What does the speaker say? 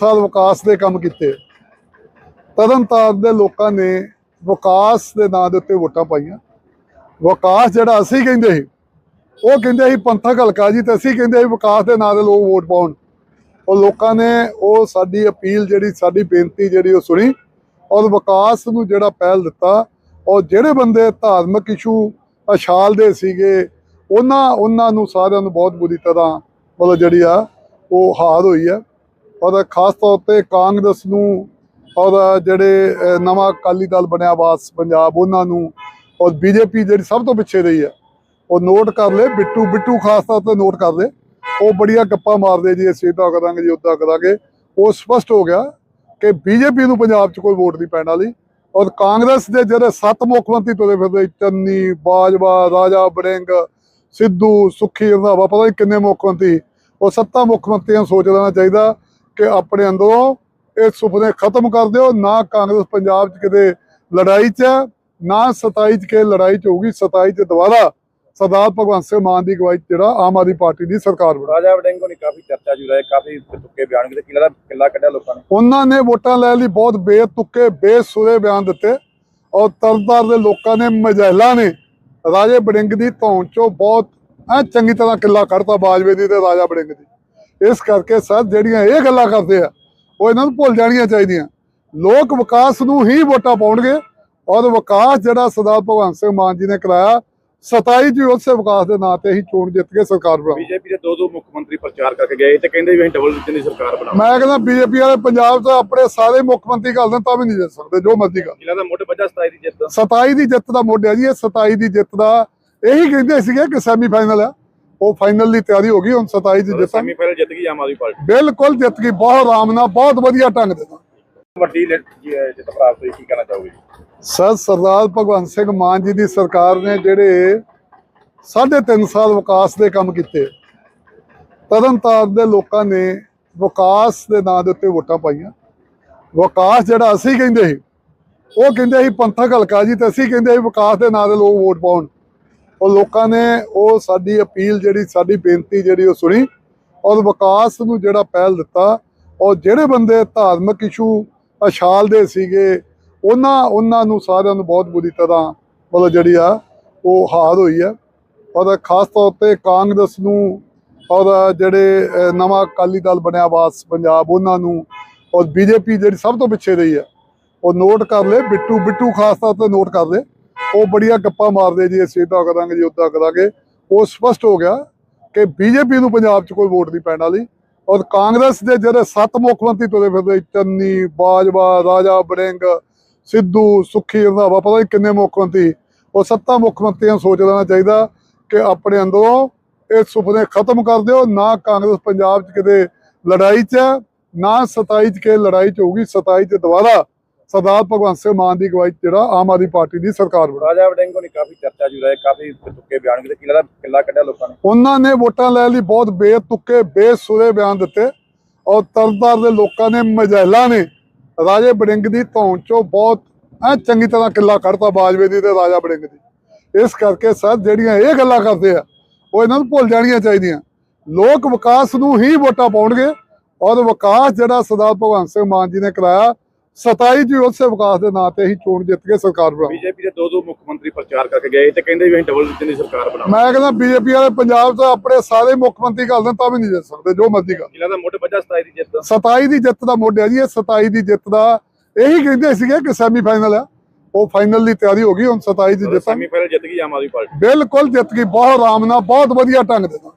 ਸਾਲ ਵਿਕਾਸ ਦੇ ਕੰਮ ਕੀਤੇ। ਤਰਨਤਾਰਨ ਦੇ ਲੋਕਾਂ ਨੇ ਵਿਕਾਸ ਦੇ ਨਾਂ ਦੇ ਉੱਤੇ ਵੋਟਾਂ ਪਾਈਆਂ। ਵਿਕਾਸ ਜਿਹੜਾ ਅਸੀਂ ਕਹਿੰਦੇ ਸੀ, ਉਹ ਕਹਿੰਦੇ ਸੀ ਪੰਥਕ ਹਲਕਾ ਜੀ ਤੇ ਅਸੀਂ ਕਹਿੰਦੇ ਸੀ ਵਿਕਾਸ ਦੇ ਨਾਂ ਦੇ ਲੋਕ ਵੋਟ ਪਾਉਣ। ਉਹ ਲੋਕਾਂ ਨੇ ਉਹ ਸਾਡੀ ਅਪੀਲ ਜਿਹੜੀ, ਸਾਡੀ ਬੇਨਤੀ ਜਿਹੜੀ ਉਹ ਸੁਣੀ ਔਰ ਵਿਕਾਸ ਨੂੰ ਜਿਹੜਾ ਪਹਿਲ ਦਿੱਤਾ। ਔਰ ਜਿਹੜੇ ਬੰਦੇ ਧਾਰਮਿਕ ਇਸ਼ੂ ਅਛਾਲਦੇ ਸੀਗੇ, ਉਹਨਾਂ ਉਹਨਾਂ ਨੂੰ ਸਾਰਿਆਂ ਨੂੰ ਬਹੁਤ ਬੁਰੀ ਤਰ੍ਹਾਂ ਮਤਲਬ ਜਿਹੜੀ ਆ, ਉਹ ਹਾਰ ਹੋਈ ਆ। ਔਰ ਖਾਸ ਤੌਰ ਤੇ ਕਾਂਗਰਸ ਨੂੰ ਔਰ ਜਿਹੜੇ ਨਵਾਂ ਅਕਾਲੀ ਦਲ ਬਣਿਆ ਵਾਸ ਪੰਜਾਬ, ਉਹਨਾਂ ਨੂੰ ਔਰ ਬੀਜੇਪੀ ਜਿਹੜੀ ਸਭ ਤੋਂ ਪਿੱਛੇ ਰਹੀ ਹੈ, ਉਹ ਨੋਟ ਕਰ ਲੈ ਬਿੱਟੂ ਬਿੱਟੂ ਖਾਸ ਤੌਰ ਤੇ ਨੋਟ ਕਰ ਲੈ ਉਹ ਬੜੀਆਂ ਗੱਪਾਂ ਮਾਰਦੇ ਜੀ, ਅਸੀਂ ਇਦਾਂ ਕਰਾਂਗੇ ਜੀ ਉਦਾਂ ਕਰਾਂਗੇ। ਉਹ ਸਪਸ਼ਟ ਹੋ ਗਿਆ ਕਿ ਬੀਜੇਪੀ ਨੂੰ ਪੰਜਾਬ 'ਚ ਕੋਈ ਵੋਟ ਨਹੀਂ ਪੈਣ ਵਾਲੀ। ਔਰ ਕਾਂਗਰਸ ਦੇ ਜਿਹੜੇ ਸੱਤ ਮੁੱਖ ਮੰਤਰੀ ਤੁਰੇ ਫਿਰਦੇ, ਚੰਨੀ, ਬਾਜਵਾ, ਰਾਜਾ ਬੜਿੰਗ ਸਿੱਧੂ, ਸੁੱਖੀ, ਰੰਧਾਵਾ, ਪਤਾ ਨਹੀਂ ਕਿੰਨੇ ਮੁੱਖ ਮੰਤਰੀ, ਉਹ ਸੱਤਾ ਮੁੱਖ ਮੰਤਰੀਆਂ ਨੂੰ ਸੋਚ ਲੈਣਾ ਚਾਹੀਦਾ। ਕਿ ਆਪਣੇ ਅੰਦਰੋਂ ਇਹ ਸੁਪਨੇ ਖਤਮ ਕਰ ਦਿਓ। ਨਾ ਕਾਂਗਰਸ ਪੰਜਾਬ 'ਚ ਕਿਤੇ ਲੜਾਈ 'ਚ ਨਾ 27 'ਚ ਕਿ ਲੜਾਈ 'ਚ ਹੋਊਗੀ। 27 'ਚ ਦੁਬਾਰਾ ਸਰਦਾਰ ਭਗਵੰਤ ਸਿੰਘ ਮਾਨ ਦੀ ਅਗਵਾਈ ਜਿਹੜਾ ਆਮ ਆਦਮੀ ਪਾਰਟੀ ਦੀ ਸਰਕਾਰ ਬਣਾ। ਰਾਜਾ ਵੜਿੰਗੋ ਨੇ ਕਾਫੀ ਚਰਚਾ ਜੁ ਰਹੀ ਕਾਫੀ ਤੁੱਕੇ ਬਿਆਨ ਕੀਤੇ। ਕਿਲਾ ਦਾ ਕਿਲਾ ਕੱਢਿਆ ਲੋਕਾਂ ਨੇ? ਉਹਨਾਂ ਨੇ ਵੋਟਾਂ ਲੈ ਲਈ ਬਹੁਤ ਬੇਤੁਕੇ ਬੇਸੁਰੇ ਬਿਆਨ ਦਿੱਤੇ ਔਰ ਤਰਨਤਾਰਨ ਦੇ ਲੋਕਾਂ ਨੇ ਮਜਹਿਲਾ ਨੇ ਰਾਜੇ ਬੜਿੰਗ ਦੀ ਧੌਣ ਚੋਂ ਬਹੁਤ ਐ ਚੰਗੀ ਤਰ੍ਹਾਂ ਕਿੱਲਾ ਕੱਢਤਾ ਬਾਜਵੇ ਦੀ ਤੇ ਰਾਜਾ ਬੜਿੰਗ ਦੀ। ਇਸ ਕਰਕੇ ਸਰ ਜਿਹੜੀਆਂ ਇਹ ਗੱਲਾਂ ਕਰਦੇ ਆ ਉਹ ਇਹਨਾਂ ਨੂੰ ਭੁੱਲ ਜਾਣੀਆਂ ਚਾਹੀਦੀਆਂ। ਲੋਕ ਵਿਕਾਸ ਨੂੰ ਹੀ ਵੋਟਾਂ ਪਾਉਣਗੇ ਔਰ ਵਿਕਾਸ ਜਿਹੜਾ ਸਰਦਾਰ ਭਗਵੰਤ ਸਿੰਘ ਮਾਨ ਜੀ ਨੇ ਕਰਾਇਆ 27 ਜੀ ਉਸੇ ਵਿਕਾਸ ਦੇ ਨਾਂ ਤੇ ਹੀ ਚੋਣ ਜਿੱਤ ਕੇ ਸਰਕਾਰ ਬਣਾਉ ਬੀਜੇਪੀ ਦੇ ਦੋ ਦੋ ਮੁੱਖ ਮੰਤਰੀ ਪ੍ਰਚਾਰ ਕਰਕੇ ਗਏ ਤੇ ਕਹਿੰਦੇ ਵੀ ਅਸੀਂ ਡਬਲ ਇੰਜਨ ਦੀ ਸਰਕਾਰ ਬਣਾਵਾਂਗੇ ਮੈਂ ਕਹਿੰਦਾ ਬੀਜੇਪੀ ਵਾਲੇ ਪੰਜਾਬ 'ਚ ਆਪਣੇ ਸਾਰੇ ਮੁੱਖ ਮੰਤਰੀ ਕਰ ਦੇਣ ਤਾਂ ਵੀ ਨਹੀਂ ਜਿੱਤ ਸਕਦੇ ਜੋ ਮਰਜ਼ੀ ਕਰ। ਕਿਲਾ ਦਾ ਮੁੱਢ ਵੱਜਾ 27 ਦੀ ਜਿੱਤ 27 ਦੀ ਜਿੱਤ ਦਾ ਮੋਢਿਆ ਜੀ ਇਹ 27 ਦੀ ਜਿੱਤ ਦਾ ਇਹੀ ਕਹਿੰਦੇ ਸੀਗੇ ਕਿ ਸੈਮੀ ਫਾਈਨਲ ਆ। ਉਹ ਫਾਈਨਲ ਦੀ ਤਿਆਰੀ ਹੋ ਗਈ ਹੁਣ 27 ਦੀ ਜਿੱਤਾਂ ਸੈਮੀਫਾਈਨਲ ਜਿੱਤ ਗਈ ਆਮ ਆਦਮੀ ਪਾਰਟੀ। ਬਿਲਕੁਲ ਜਿੱਤ ਗਈ ਬਹੁਤ ਆਰਾਮ ਨਾਲ ਬਹੁਤ ਵਧੀਆ ਢੰਗ ਦੇ ਨਾਲ। ਵੱਡੀ ਜਿੱਤ ਪ੍ਰਾਪਤ ਹੋਈ ਕੀ ਕਹਿਣਾ ਚਾਹੋਗੇ? ਸਰ ਸਰਦਾਰ ਭਗਵੰਤ ਸਿੰਘ ਮਾਨ ਜੀ ਦੀ ਸਰਕਾਰ ਨੇ ਜਿਹੜੇ ਸਾਢੇ ਤਿੰਨ ਸਾਲ ਵਿਕਾਸ ਦੇ ਕੰਮ ਕੀਤੇ ਤਰਨਤਾਰਨ ਦੇ ਲੋਕਾਂ ਨੇ ਵਿਕਾਸ ਦੇ ਨਾਂ ਦੇ ਉੱਤੇ ਵੋਟਾਂ ਪਾਈਆਂ। ਵਿਕਾਸ ਜਿਹੜਾ ਅਸੀਂ ਕਹਿੰਦੇ ਸੀ ਉਹ ਕਹਿੰਦੇ ਸੀ ਪੰਥਕ ਹਲਕਾ ਜੀ ਤੇ ਅਸੀਂ ਕਹਿੰਦੇ ਸੀ ਵਿਕਾਸ ਦੇ ਨਾਂ ਦੇ ਲੋਕ ਵੋਟ ਪਾਉਣ। ਉਹ ਲੋਕਾਂ ਨੇ ਉਹ ਸਾਡੀ ਅਪੀਲ ਜਿਹੜੀ, ਸਾਡੀ ਬੇਨਤੀ ਜਿਹੜੀ ਉਹ ਸੁਣੀ ਔਰ ਵਿਕਾਸ ਨੂੰ ਜਿਹੜਾ ਪਹਿਲ ਦਿੱਤਾ ਔਰ ਜਿਹੜੇ ਬੰਦੇ ਧਾਰਮਿਕ ਇਸ਼ੂ ਅਛਾਲਦੇ ਸੀਗੇ, ਉਹਨਾਂ ਉਹਨਾਂ ਨੂੰ ਸਾਰਿਆਂ ਨੂੰ ਬਹੁਤ ਬੁਰੀ ਤਰ੍ਹਾਂ ਮਤਲਬ ਜਿਹੜੀ ਆ ਉਹ ਹਾਰ ਹੋਈ ਹੈ ਔਰ ਖਾਸ ਤੌਰ ਤੇ ਕਾਂਗਰਸ ਨੂੰ ਔਰ ਜਿਹੜੇ ਨਵਾਂ ਅਕਾਲੀ ਦਲ ਬਣਿਆ ਵਾਸ ਪੰਜਾਬ, ਉਹਨਾਂ ਨੂੰ ਔਰ ਬੀਜੇਪੀ ਜਿਹੜੀ ਸਭ ਤੋਂ ਪਿੱਛੇ ਰਹੀ ਹੈ ਉਹ ਨੋਟ ਕਰ ਲੈ ਬਿੱਟੂ ਬਿੱਟੂ ਖਾਸ ਤੌਰ ਤੇ ਨੋਟ ਕਰ ਲੈ ਉਹ ਬੜੀਆਂ ਗੱਪਾਂ ਮਾਰਦੇ ਜੀ, ਅਸੀਂ ਇਦਾਂ ਕਰਾਂਗੇ ਜੀ ਉਦਾਂ ਕਰਾਂਗੇ। ਉਹ ਸਪਸ਼ਟ ਹੋ ਗਿਆ ਕਿ ਬੀਜੇਪੀ ਨੂੰ ਪੰਜਾਬ 'ਚ ਕੋਈ ਵੋਟ ਨਹੀਂ ਪੈਣ ਵਾਲੀ। ਔਰ ਕਾਂਗਰਸ ਦੇ ਜਿਹੜੇ ਸੱਤ ਮੁੱਖ ਮੰਤਰੀ ਤੁਰੇ ਫਿਰਦੇ, ਚੰਨੀ, ਬਾਜਵਾ, ਰਾਜਾ ਬੜਿੰਗ ਸਿੱਧੂ, ਸੁੱਖੀ ਰੰਧਾਵਾ ਪਤਾ ਨਹੀਂ ਕਿੰਨੇ ਮੁੱਖ ਮੰਤਰੀ। ਉਹ ਸੱਤਾਂ ਮੁੱਖ ਮੰਤਰੀਆਂ ਸੋਚ ਲੈਣਾ ਚਾਹੀਦਾ ਕਿ ਆਪਣੇ ਅੰਦਰੋਂ ਇਹ ਸੁਪਨੇ ਖਤਮ ਕਰ ਦਿਓ। ਨਾ ਕਾਂਗਰਸ ਪੰਜਾਬ 'ਚ ਕਿਤੇ ਲੜਾਈ 'ਚ ਨਾ 27 'ਚ ਕਿ ਲੜਾਈ 'ਚ ਹੋਊਗੀ 27 'ਚ ਦੁਬਾਰਾ ਸਰਦਾਰ ਭਗਵੰਤ ਸਿੰਘ ਮਾਨ ਦੀ ਅਗਵਾਈ ਜਿਹੜਾ ਆਮ ਆਦਮੀ ਪਾਰਟੀ ਦੀ ਸਰਕਾਰ ਬਣਾ। ਰਾਜਾ ਵੜਿੰਗੋ ਨੇ ਕਾਫੀ ਚਰਚਾ ਜੁ ਰਹੀ ਕਾਫੀ ਤੁੱਕੇ ਬਿਆਨ ਕੀਤੇ। ਕਿਲਾ ਕਿਲਾ ਕੱਢਿਆ ਲੋਕਾਂ ਨੇ? ਉਹਨਾਂ ਨੇ ਵੋਟਾਂ ਲੈ ਲਈ ਬਹੁਤ ਬੇਤੁਕੇ ਬੇਸੁਰੇ ਬਿਆਨ ਦਿੱਤੇ ਔਰ ਤਰਨਤਾਰਨ ਦੇ ਲੋਕਾਂ ਨੇ ਮਜਹਿਲਾ ਨੇ ਰਾਜੇ ਬੜਿੰਗ ਦੀ ਧੌਣ ਚੋਂ ਬਹੁਤ ਐ ਚੰਗੀ ਤਰ੍ਹਾਂ ਕਿੱਲਾ ਕੱਢਤਾ ਬਾਜਵੇ ਦੀ ਤੇ ਰਾਜਾ ਬੜਿੰਗ ਦੀ। ਇਸ ਕਰਕੇ ਸਰ ਜਿਹੜੀਆਂ ਇਹ ਗੱਲਾਂ ਕਰਦੇ ਆ ਉਹ ਇਹਨਾਂ ਨੂੰ ਭੁੱਲ ਜਾਣੀਆਂ ਚਾਹੀਦੀਆਂ। ਲੋਕ ਵਿਕਾਸ ਨੂੰ ਹੀ ਵੋਟਾਂ ਪਾਉਣਗੇ ਔਰ ਵਿਕਾਸ ਜਿਹੜਾ ਸਰਦਾਰ ਭਗਵੰਤ ਸਿੰਘ ਮਾਨ ਜੀ ਨੇ ਕਰਾਇਆ 27 ਜੀ ਉਸੇ ਵਿਕਾਸ ਦੇ ਨਾਂ ਤੇ ਹੀ ਚੋਣ ਜਿੱਤ ਕੇ ਸਰਕਾਰ ਬਣਾਉ ਬੀਜੇਪੀ ਦੇ ਦੋ ਦੋ ਮੁੱਖ ਮੰਤਰੀ ਪ੍ਰਚਾਰ ਕਰਕੇ ਗਏ ਤੇ ਕਹਿੰਦੇ ਵੀ ਅਸੀਂ ਡਬਲ ਇੰਜਨ ਦੀ ਸਰਕਾਰ ਬਣਾਵਾਂਗੇ। ਮੈਂ ਕਹਿੰਦਾ ਬੀਜੇਪੀ ਵਾਲੇ ਪੰਜਾਬ 'ਚ ਆਪਣੇ ਸਾਰੇ ਮੁੱਖ ਮੰਤਰੀ ਕਰ ਦੇਣ ਤਾਂ ਵੀ ਨਹੀਂ ਜਿੱਤ ਸਕਦੇ ਜੋ ਮਰਜ਼ੀ ਕਰ। ਕਿਲਾ ਦਾ ਮੁੱਢ ਵੱਜਾ 27 ਦੀ ਜਿੱਤ 27 ਦੀ ਜਿੱਤ ਦਾ ਮੋਢਿਆ ਜੀ ਇਹ 27 ਦੀ ਜਿੱਤ ਦਾ ਇਹੀ ਕਹਿੰਦੇ ਸੀਗੇ ਕਿ ਸੈਮੀ ਫਾਈਨਲ ਆ ਉਹ ਫਾਈਨਲ ਦੀ ਤਿਆਰੀ ਹੋ ਗਈ ਹੁਣ 27 ਦੀ ਜਿੱਤਾਂ ਸੈਮੀਫਾਈਨਲ ਜਿੱਤ ਗਈ ਆਮ ਆਦਮੀ ਪਾਰਟੀ। ਬਿਲਕੁਲ ਜਿੱਤ ਗਈ ਬਹੁਤ ਆਰਾਮ ਨਾਲ ਬਹੁਤ ਵਧੀਆ ਢੰਗ ਦੇ ਨਾਲ।